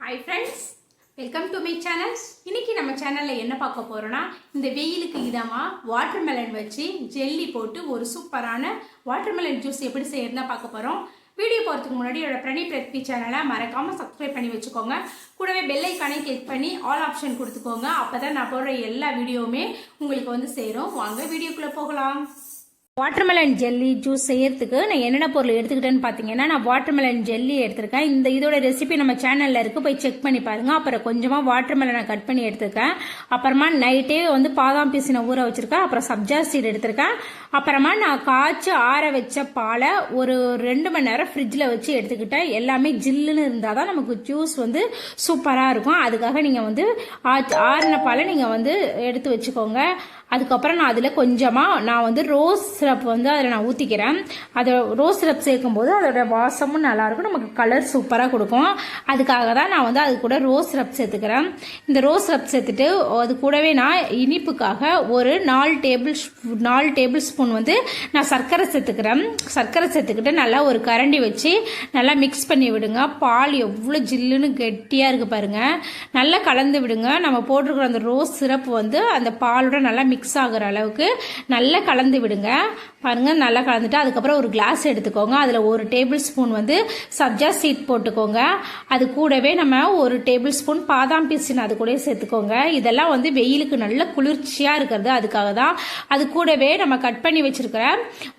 Hi friends welcome to my channel இன்றைக்கி நம்ம சேனலில் என்ன பார்க்க போகிறோன்னா இந்த வெயிலுக்கு இதமாக வாட்டர்மெலன் வச்சு ஜெல்லி போட்டு ஒரு சூப்பரான வாட்டர்மெலன் ஜூஸ் எப்படி செய்யறதுனா பார்க்க போகிறோம் வீடியோ போகிறதுக்கு முன்னாடி என்னோடய பிரணி பிரத்வி சேனலை மறக்காமல் சப்ஸ்கிரைப் பண்ணி வச்சுக்கோங்க. கூடவே பெல் ஐக்கானே கிளிக் பண்ணி ஆல் ஆப்ஷன் கொடுத்துக்கோங்க. அப்போ தான் நான் போடுற எல்லா வீடியோவுமே உங்களுக்கு வந்து சேரும். வாங்க வீடியோக்குள்ளே போகலாம். வாட்டர்மெலன் ஜெல்லி ஜூஸ் செய்யறதுக்கு நான் என்னென்ன பொருள் எடுத்துக்கிட்டேன்னு பார்த்தீங்கன்னா நான் வாட்டர்மெலன் ஜெல்லி எடுத்திருக்கேன். இந்த இதோட ரெசிபி நம்ம சேனலில் இருக்குது போய் செக் பண்ணி பாருங்கள் அப்புறம் கொஞ்சமாக வாட்டர்மெலனை கட் பண்ணி எடுத்திருக்கேன். அப்புறமா நைட்டே வந்து பாதாம் பீசின ஊற வச்சுருக்கேன். அப்புறம் சப்ஜா சீட் எடுத்திருக்கேன். அப்புறமா நான் காய்ச்சி ஆற வச்ச பாலை ஒரு ரெண்டு மணி நேரம் ஃப்ரிட்ஜில் வச்சு எடுத்துக்கிட்டேன். எல்லாமே ஜில்லுன்னு இருந்தால் தான் நமக்கு ஜூஸ் வந்து சூப்பராக இருக்கும். அதுக்காக நீங்கள் வந்து ஆறின பாலை நீங்கள் வந்து எடுத்து வச்சுக்கோங்க. அதுக்கப்புறம் நான் அதில் கொஞ்சமாக நான் வந்து ரோஸ் சிரப் வந்து அதில் நான் ஊற்றிக்கிறேன் அதை ரோஸ் சிரப் சேர்க்கும்போது அதோட வாசமும் நல்லாயிருக்கும். நமக்கு கலர் சூப்பராக கொடுக்கும். அதுக்காக தான் நான் வந்து அது கூட ரோஸ் சிரப் சேர்த்துக்கிறேன். இந்த ரோஸ் சிரப் சேர்த்துட்டு அது கூடவே நான் இனிப்புக்காக ஒரு நாலு டேபிள் நாலு டேபிள் ஸ்பூன் வந்து நான் சர்க்கரை சேர்த்துக்கிறேன். சர்க்கரை சேர்த்துக்கிட்டு நல்லா ஒரு கரண்டி வச்சு நல்லா மிக்ஸ் பண்ணி விடுங்க. பால் எவ்வளோ ஜில்லுன்னு கெட்டியாக இருக்குது பாருங்கள் நல்லா கலந்து விடுங்க. நம்ம போட்டிருக்கிற அந்த ரோஸ் சிரப் வந்து அந்த பாலோட நல்லா மிக்ஸ் மிக்ஸ் ஆகுற அளவுக்கு நல்லா கலந்து விடுங்க. பாருங்கள் நல்லா கலந்துட்டு அதுக்கப்புறம் ஒரு கிளாஸ் எடுத்துக்கோங்க. அதில் ஒரு டேபிள் ஸ்பூன் வந்து சப்ஜா சீட் போட்டுக்கோங்க. அது கூடவே நம்ம ஒரு டேபிள் ஸ்பூன் பாதாம் பீசின் அது கூட சேர்த்துக்கோங்க. இதெல்லாம் வந்து வெயிலுக்கு நல்ல குளிர்ச்சியாக இருக்கிறது. அதுக்காக தான். அது கூடவே நம்ம கட் பண்ணி வச்சுருக்கிற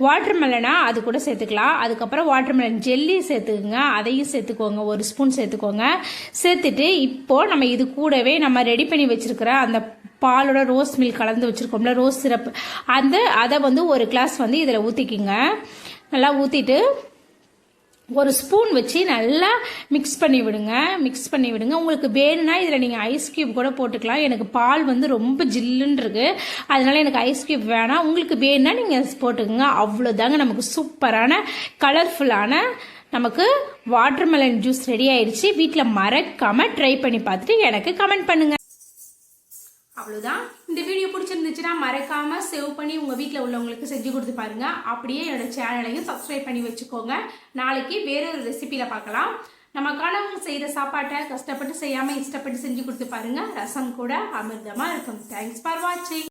வாட்டர் மெலனா அது கூட சேர்த்துக்கலாம். அதுக்கப்புறம் வாட்டர் மெலன் ஜெல்லி சேர்த்துக்குங்க. அதையும் சேர்த்துக்கோங்க. ஒரு ஸ்பூன் சேர்த்துக்கோங்க. சேர்த்துட்டு இப்போது நம்ம இது கூடவே நம்ம ரெடி பண்ணி வச்சுருக்கிற அந்த பாலோட ரோஸ் மில்க் கலந்து வச்சுருக்கோம்ல ரோஸ் சிரப் அந்த அதை வந்து ஒரு கிளாஸ் வந்து இதில் ஊற்றிக்கிங்க நல்லா ஊற்றிட்டு ஒரு ஸ்பூன் வச்சு நல்லா மிக்ஸ் பண்ணி விடுங்க. மிக்ஸ் பண்ணி விடுங்க. உங்களுக்கு வேணும்னா இதில் நீங்கள் ஐஸ் க்யூப் கூட போட்டுக்கலாம். எனக்கு பால் வந்து ரொம்ப ஜில்லுன்னு இருக்கு. அதனால எனக்கு ஐஸ் க்யூப் வேணாம். உங்களுக்கு வேணும்னா நீங்கள் போட்டுக்கோங்க. அவ்வளோதாங்க நமக்கு சூப்பரான கலர்ஃபுல்லான நமக்கு வாட்டர்மெலன் ஜூஸ் ரெடி ஆயிடுச்சு வீட்டில் மறக்காமல் ட்ரை பண்ணி பார்த்துட்டு எனக்கு கமெண்ட் பண்ணுங்கள் அவ்வளோதான் இந்த வீடியோ பிடிச்சிருந்துச்சுன்னா மறக்காமல் சேவ் பண்ணி உங்கள் வீட்டில் உள்ளவங்களுக்கு செஞ்சு கொடுத்து பாருங்க. அப்படியே என்னோட சேனலையும் சப்ஸ்கிரைப் பண்ணி வச்சுக்கோங்க. நாளைக்கு வேற ஒரு பார்க்கலாம். நம்ம செய்கிற சாப்பாட்டை கஷ்டப்பட்டு செய்யாமல் இஷ்டப்பட்டு செஞ்சு கொடுத்து பாருங்கள் ரசம் கூட அமிர்தமாக இருக்கும். தேங்க்ஸ் ஃபார் வாட்சிங்